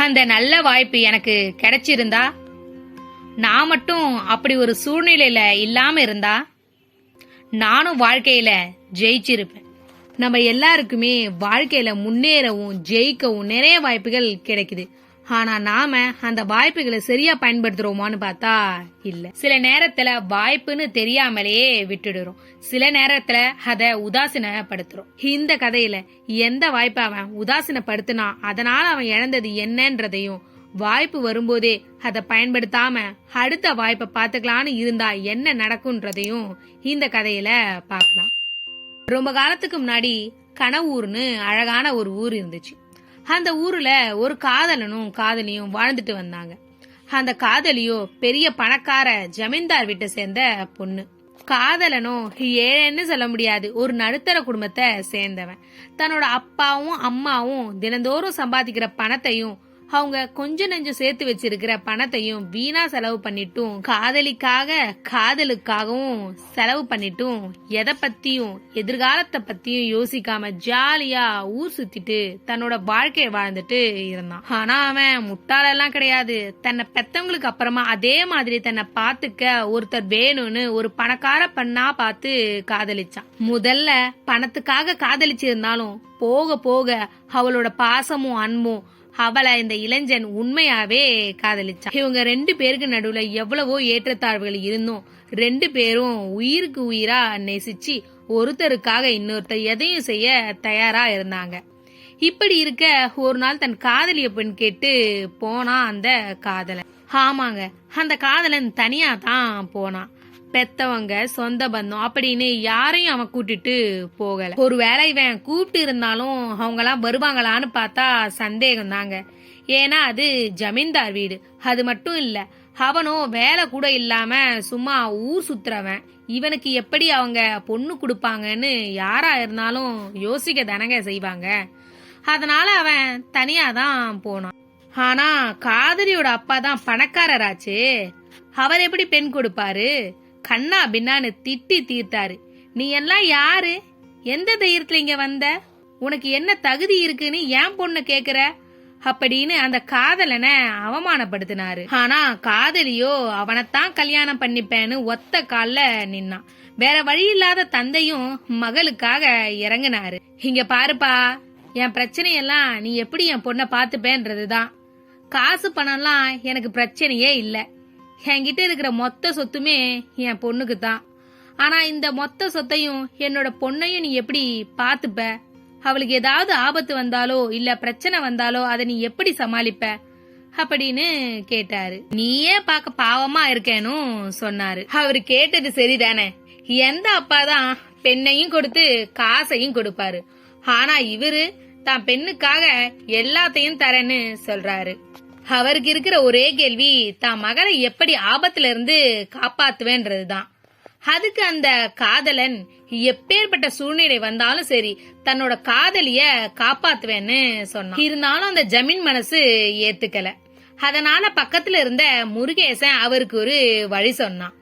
அந்த நல்ல வாய்ப்பு எனக்கு கிடைச்சிருந்தா நான் மட்டும் அப்படி ஒரு சூழ்நிலையில இல்லாம இருந்தா நானும் வாழ்க்கையில ஜெயிச்சிருப்பேன். நம்ம எல்லாருக்குமே வாழ்க்கையில முன்னேறவும் ஜெயிக்கவும் நிறைய வாய்ப்புகள் கிடைக்குது. ஆனா நாம அந்த வாய்ப்புகளை சரியா பயன்படுத்துறோமான்னு பார்த்தா இல்ல. சில நேரத்துல வாய்ப்புன்னு தெரியாமலேயே விட்டுடுறோம். சில நேரத்துல அத உதாசீனப்படுத்துறோம். இந்த கதையில எந்த வாய்ப்பை அவன் உதாசீனப்படுத்தினா அதனால அவன் இழந்தது என்னன்றதையும் வாய்ப்பு வரும்போதே அதை பயன்படுத்தாம அடுத்த வாய்ப்பை பார்த்துக்கலான்னு இருந்தா என்ன நடக்கும்ன்றதையும் இந்த கதையில பார்க்கலாம். ரொம்ப காலத்துக்கு முன்னாடி கனவூர்னு அழகான ஒரு ஊர் இருந்துச்சு. அந்த ஊர்ல ஒரு காதலனும் காதலியும் வாழ்ந்துட்டு வந்தாங்க. அந்த காதலியோ பெரிய பணக்கார ஜமீன்தார் வீட்டை சேர்ந்த பொண்ணு. காதலனும் ஏழைன்னு சொல்ல முடியாது. ஒரு நடுத்தர குடும்பத்தை சேர்ந்தவன். தன்னோட அப்பாவும் அம்மாவும் தினந்தோறும் சம்பாதிக்கிற பணத்தையும் அவங்க கொஞ்ச நெஞ்சம் சேர்த்து வச்சிருக்கிற பணத்தையும் வீணா செலவு பண்ணிட்டும் காதலிக்காக காதலுக்காகவும் செலவு பண்ணிட்டும் எதை பத்தியும் எதிர்காலத்தை பத்தியும் யோசிக்காம ஜாலியா ஊர் சுத்திட்டு தன்னோட வாழ்க்கைய வாழ்ந்துட்டு இருந்தான். ஆனா அவன் முட்டாளெல்லாம் கிடையாது. தன்னை பெத்தவங்களுக்கு அப்புறமா அதே மாதிரி தன்னை பாத்துக்க ஒருத்தர் வேணும்னு ஒரு பணக்கார பண்ணா பார்த்து காதலிச்சான். முதல்ல பணத்துக்காக காதலிச்சிருந்தாலும் போக போக அவளோட பாசமும் அன்பும் அவளை இந்த இளைஞன் உண்மையாவே காதலிச்சான். இவங்க ரெண்டு பேருக்கு நடுவுல எவ்வளவோ ஏற்றத்தாழ்வுகள் இருந்தும் ரெண்டு பேரும் உயிருக்கு உயிரா நேசிச்சு ஒருத்தருக்காக இன்னொருத்தர் எதையும் செய்ய தயாரா இருந்தாங்க. இப்படி இருக்க ஒரு நாள் தன் காதலிய பெண் கேட்டு போனா அந்த காதலன். ஆமாங்க அந்த காதலன் தனியா தான் போனான். பெத்தவங்க சொந்த பந்தம் அப்படின்னு யாரையும் அவன் கூட்டிட்டு போகல. ஒருவேளை இவன் கூப்பிட்டு இருந்தாலும் அவங்கலாம் வருவாங்களான்னு பார்த்தா சந்தேகம் தாங்க ஏன்னா அது ஜமீன்தார் வீடு. அது மட்டும் இல்ல அவனும் வேலை கூட இல்லாம சும்மா ஊர் சுத்துறவன். இவனுக்கு எப்படி அவங்க பொண்ணு கொடுப்பாங்கன்னு யாரா இருந்தாலும் யோசிக்க தானங்க செய்வாங்க. அதனால அவன் தனியா தான் போனான். ஆனா காதலியோட அப்பா தான் பணக்காரராச்சு. அவர் எப்படி பெண் கொடுப்பாரு? கண்ணா பின்னான்னு திட்டி தீர்த்தாரு. நீ எல்லாம் யாரு? எந்த தைரியத்துல இங்க வந்த? உனக்கு என்ன தகுதி இருக்குன்னு ஏன் பொண்ணு கேக்குற? அப்படின்னு அந்த காதலனை அவமானப்படுத்தினாரு. ஆனா காதலியோ அவனைத்தான் கல்யாணம் பண்ணிப்பேன்னு ஒத்த கால்ல நின்னான். வேற வழி இல்லாத தந்தையும் மகளுக்காக இறங்கினாரு. இங்க பாருப்பா என் பிரச்சனையெல்லாம் நீ எப்படி என் பொண்ணை பாத்துப்பேன்றதுதான் காசு பணம்லாம் எனக்கு பிரச்சனையே இல்லை. என்கிட்ட இருக்கிற மொத்த சொத்துமே என் பொண்ணுக்கு தான் ஆனா இந்த மொத்த சொத்தையும் என்னோட பொண்ணையும் நீ எப்படி பாத்துப்ப அவளுக்கு ஏதாவது ஆபத்து வந்தாலோ இல்ல பிரச்சனை வந்தாலோ அதை நீ எப்படி சமாளிப்ப? அப்படின்னு கேட்டாரு. நீயே பார்க்க பாவமா இருக்கேனும் சொன்னாரு. அவரு கேட்டது சரிதானே. எந்த அப்பா தான் பெண்ணையும் கொடுத்து காசையும் கொடுப்பாரு. ஆனா இவரு தான் பெண்ணுக்காக எல்லாத்தையும் தரேன்னு சொல்றாரு. அவருக்கு இருக்கிற ஒரே கேள்வி தான் மகளை எப்படி ஆபத்துல இருந்து காப்பாத்துவேன்றதுதான். அதுக்கு அந்த காதலன் எப்பேற்பட்ட சூழ்நிலை வந்தாலும் சரி தன்னோட காதலிய காப்பாத்துவேன்னு சொன்னான். இருந்தாலும் அந்த ஜமீன் மனசு ஏத்துக்கல. அதனால பக்கத்துல இருந்த முருகேசன் அவருக்கு ஒரு வழி சொன்னான்.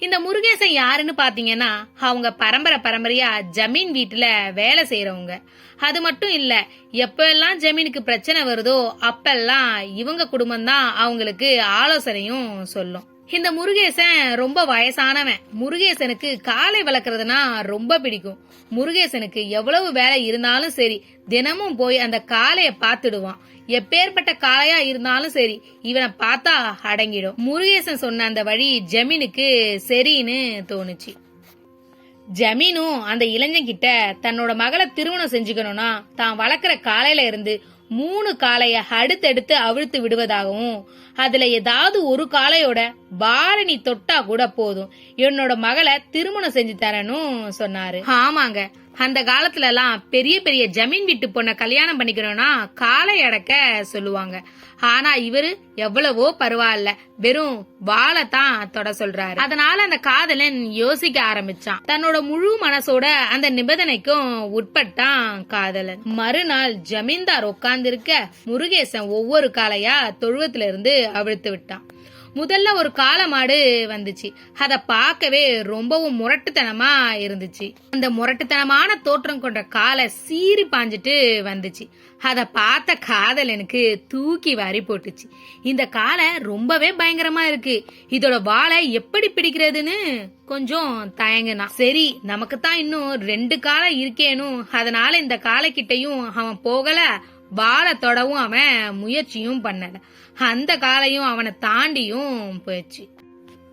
இந்த முருகேசன் யாருன்னு பாத்தீங்கன்னா அவங்க பரம்பரை பரம்பரையா ஜமீன் வீட்டுல வேலை செய்யறவங்க அது மட்டும் இல்ல எப்பெல்லாம் ஜமீனுக்கு பிரச்சனை வருதோ அப்பெல்லாம் இவங்க குடும்பம் தான் அவங்களுக்கு ஆலோசனையும் சொல்லும். இந்த முருகேசன் ரொம்ப வயசானவன். முருகேசனுக்கு காலை வளர்க்கறதுனா ரொம்ப பிடிக்கும். முருகேசனுக்கு எவ்வளவு வேலை இருந்தாலும் சரி தினமும் போய் அந்த காளைய பாத்துடுவான் எப்பேற்பட்ட காளையா இருந்தாலும் சரி இவனை பார்த்தா அடங்கிடும். முருகேசன் சொன்ன அந்த வழி ஜமீனுக்கு சரின்னு தோணுச்சு. ஜமீனும் அந்த இளைஞன் கிட்ட தன்னோட மகளை திருமணம் செஞ்சுக்கணும்னா தான் வளர்க்குற காலையில இருந்து மூணு காளைய அடுத்தடுத்து அவிழ்த்து விடுவதாகவும் அதுல ஏதாவது ஒரு காளையோட பாரணி தொட்டா கூட போதும். என்னோட மகளை திருமணம் செஞ்சு தரணும் சொன்னாரு. ஆமாங்க. அந்த காலத்துல எல்லாம் பெரிய பெரிய ஜமீன் வீட்டு பொண்ண கல்யாணம் பண்ணிக்கணும்னா காலை அடக்க சொல்லுவாங்க. ஆனா இவரு எவ்வளவோ பரவாயில்ல. வெறும் வாழை தான் தொட சொல்றாரு. அதனால அந்த காதலன் யோசிக்க ஆரம்பிச்சான். தன்னோட முழு மனசோட அந்த நிபந்தனைக்கும் உட்பட்டான் காதலன். மறுநாள் ஜமீன்தார் உட்கார்ந்திருக்க முருகேசன் ஒவ்வொரு காலையா தொழுவத்துல இருந்து அவிழ்த்து விட்டான். முதல்ல ஒரு காளமாடு வந்துச்சு. அதை பார்க்கவே ரொம்பவும் முரட்டுத்தனமா இருந்துச்சு. அந்த முரட்டுத்தனமான தோற்றம் கொண்ட காலை சீறி பாஞ்சிட்டு வந்துச்சு. அதை பார்த்த காதல் எனக்கு தூக்கி வாரி போட்டுச்சு. இந்த காலை ரொம்பவே பயங்கரமா இருக்கு. இதோட வாழை எப்படி பிடிக்கிறதுன்னு கொஞ்சம் தயங்குனா. சரி நமக்கு தான் இன்னும் ரெண்டு காலை இருக்கேனும். அதனால இந்த காலைக்கிட்டையும் அவன் போகல. வாழை தொடவும் அவன் முயற்சியும் பண்ணல. அந்த காலையும் அவனை தாண்டியும் போயிடுச்சு.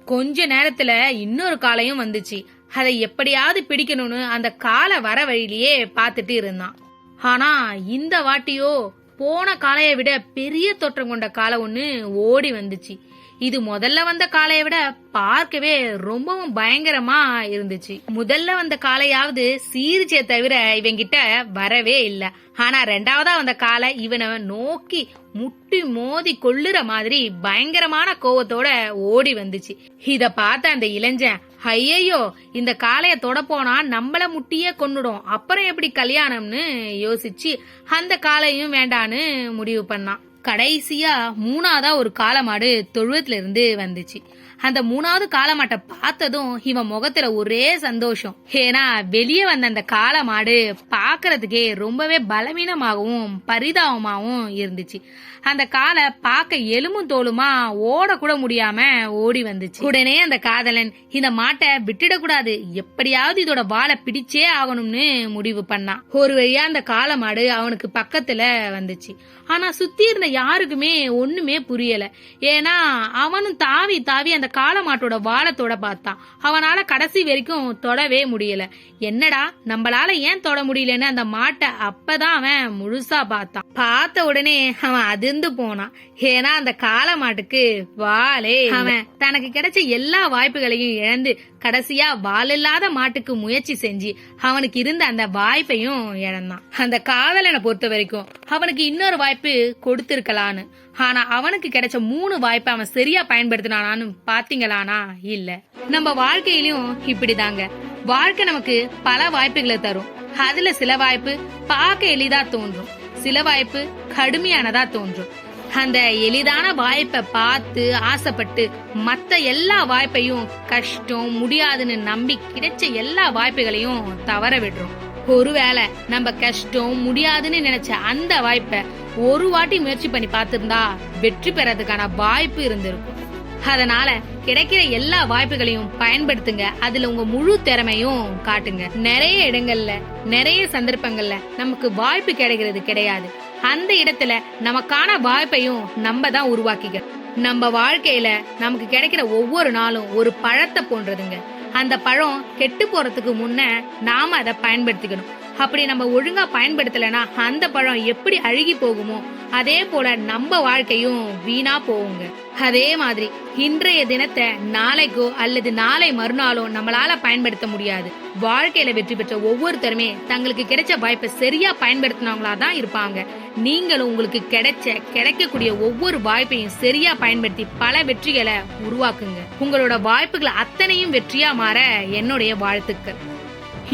கொஞ்ச நேரத்துல இன்னொரு காலையும் வந்துச்சு. அதை எப்படியாவது பிடிக்கணும்னு அந்த காலை வர வழியிலேயே பார்த்துட்டு இருந்தான். ஆனா இந்த வாட்டியோ போன காளையை விட பெரிய தோற்றம் கொண்ட காலை ஒண்ணு ஓடி வந்துச்சு. இது முதல்ல வந்த காளையை விட பார்க்கவே ரொம்பவும் பயங்கரமா இருந்துச்சு. முதல்ல வந்த காளையாவது சீரிச்சே தவிர இவங்கிட்ட வரவே இல்ல. ஆனா ரெண்டாவதா வந்த காளை இவனை நோக்கி முட்டி மோதி கொள்ளுற மாதிரி பயங்கரமான கோவத்தோட ஓடி வந்துச்சு. இத பார்த்த அந்த இளைஞன் ஐயையோ இந்த காளைய தொட போனா நம்மள முட்டியே கொன்னுடும். அப்புறம் எப்படி கல்யாணம்னு யோசிச்சு அந்த காளையும் வேண்டான்னு முடிவு பண்ணான். கடைசியா மூணாவதா ஒரு காலமாடு தொழுவத்துல இருந்து வந்துச்சு. அந்த மூணாவது காளமாட்டை பார்த்ததும் இவன் முகத்துல ஒரே சந்தோஷம். ஏன்னா வெளியே வந்த அந்த காளமாடு பாக்குறதுக்கே ரொம்பவே பலவீனமாகவும் பரிதாபமாகவும் இருந்துச்சு. அந்த காலை பார்க்க எலும்பும் தோலுமா ஓட கூட முடியாம ஓடி வந்துச்சு. உடனே அந்த காதலன் இந்த மாட்டை விட்டுடக்கூடாது எப்படியாவது இதோட வாழை பிடிச்சே ஆகணும்னு முடிவு பண்ணான். ஒரு வழியா அந்த காளமாடு அவனுக்கு பக்கத்துல வந்துச்சு. ஆனா சுத்தி இருந்த யாருக்குமே ஒண்ணுமே புரியல. ஏன்னா அவனும் தாவி தாவி அந்த காளமாட்டோட வாழத்தோட பார்த்தான் அவனால கடைசி வரைக்கும் தொடவே முடியல. என்னடா நம்மளால ஏன் தொட முடியலன்னு அந்த மாட்டை அப்பதான் அவன் முழுசா பார்த்தான். பார்த்த உடனே அவன் அதிர்ந்து போனான். ஏன்னா அந்த காளமாட்டுக்கு வாளே அவன் தனக்கு கிடைச்ச எல்லா வாய்ப்புகளையும் இழந்து கடைசியா வாலில்லாத மாட்டுக்கு முயற்சி செஞ்சு அவனுக்கு இருந்த அந்த வாய்ப்பையும் இழந்தான். அந்த காதலனை பொறுத்த வரைக்கும் அவனுக்கு இன்னொரு வாய்ப்பு கொடுத்திருக்கலான்னு. ஆனா அவனுக்கு கிடைச்ச மூணு வாய்ப்பை அவன் சரியா பயன்படுத்தினானான்னு பாத்தீங்களானா? இல்ல. நம்ம வாழ்க்கையிலும் இப்படிதாங்க. வாழ்க்கை நமக்கு பல வாய்ப்புகளை தரும். அதுல சில வாய்ப்பு பார்க்க எளிதா தோன்றும். சில வாய்ப்பு கடுமையானதா தோன்றும். அந்த எளிதான வாய்ப்பை பார்த்து ஆசைப்பட்டு மத்த எல்லா வாய்ப்பையும் கஷ்டம் முடியாதுன்னு நம்பி கிடைச்ச எல்லா வாய்ப்புகளையும் தவற விடுறோம். ஒருவேளை நம்ம கஷ்டம் முடியாதுன்னு நினைச்ச அந்த வாய்ப்பை ஒரு வாட்டி முயற்சி பண்ணி பார்த்திருந்தா வெற்றி பெறதுக்கான வாய்ப்பு இருந்திருக்கும். அதனால கிடைக்கிற எல்லா வாய்ப்புகளையும் பயன்படுத்துங்க. அதுல உங்க முழு திறமையும் காட்டுங்க. நிறைய இடங்கள்ல நிறைய சந்தர்ப்பங்கள்ல நமக்கு வாய்ப்பு கிடைக்கிறது கிடையாது. அந்த இடத்துல நமக்கான வாய்ப்பையும் நம்ம தான் உருவாக்கிக்கிறோம் நம்ம வாழ்க்கையில நமக்கு கிடைக்கிற ஒவ்வொரு நாளும் ஒரு பழத்தை போன்றதுங்க. அந்த பழம் கெட்டு போறதுக்கு முன்ன நாம அதை பயன்படுத்திக்கணும். அப்படி நம்ம ஒழுங்கா பயன்படுத்தலைன்னா அந்த பழம் எப்படி அழுகி போகுமோ அதே போல நம்ம வாழ்க்கையும் வீணா போகுங்க. அதே மாதிரி இன்றைய தினத்தை நாளைக்கோ அல்லது நாளை மறுநாளோ நம்மளால பயன்படுத்த முடியாது. வாழ்க்கையில வெற்றி பெற்ற ஒவ்வொருத்தருமே தங்களுக்கு கிடைச்ச வாய்ப்பை சரியா பயன்படுத்தினவங்களா தான் இருப்பாங்க. நீங்களும் உங்களுக்கு கிடைச்ச கிடைக்கக்கூடிய ஒவ்வொரு வாய்ப்பையும் சரியா பயன்படுத்தி பல வெற்றிகளை உருவாக்குங்க. உங்களோட வாய்ப்புகள் அத்தனையும் வெற்றியா மாற என்னுடைய வாழ்த்துக்கள்.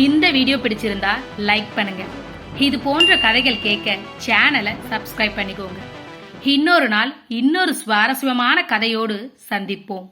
இந்த வீடியோ பிடிச்சிருந்தா லைக் பண்ணுங்க. இது போன்ற கதைகள் கேட்க சேனலை சப்ஸ்கிரைப் பண்ணிக்கோங்க. இன்னொரு நாள் இன்னொரு சுவாரஸ்யமான கதையோடு சந்திப்போம்.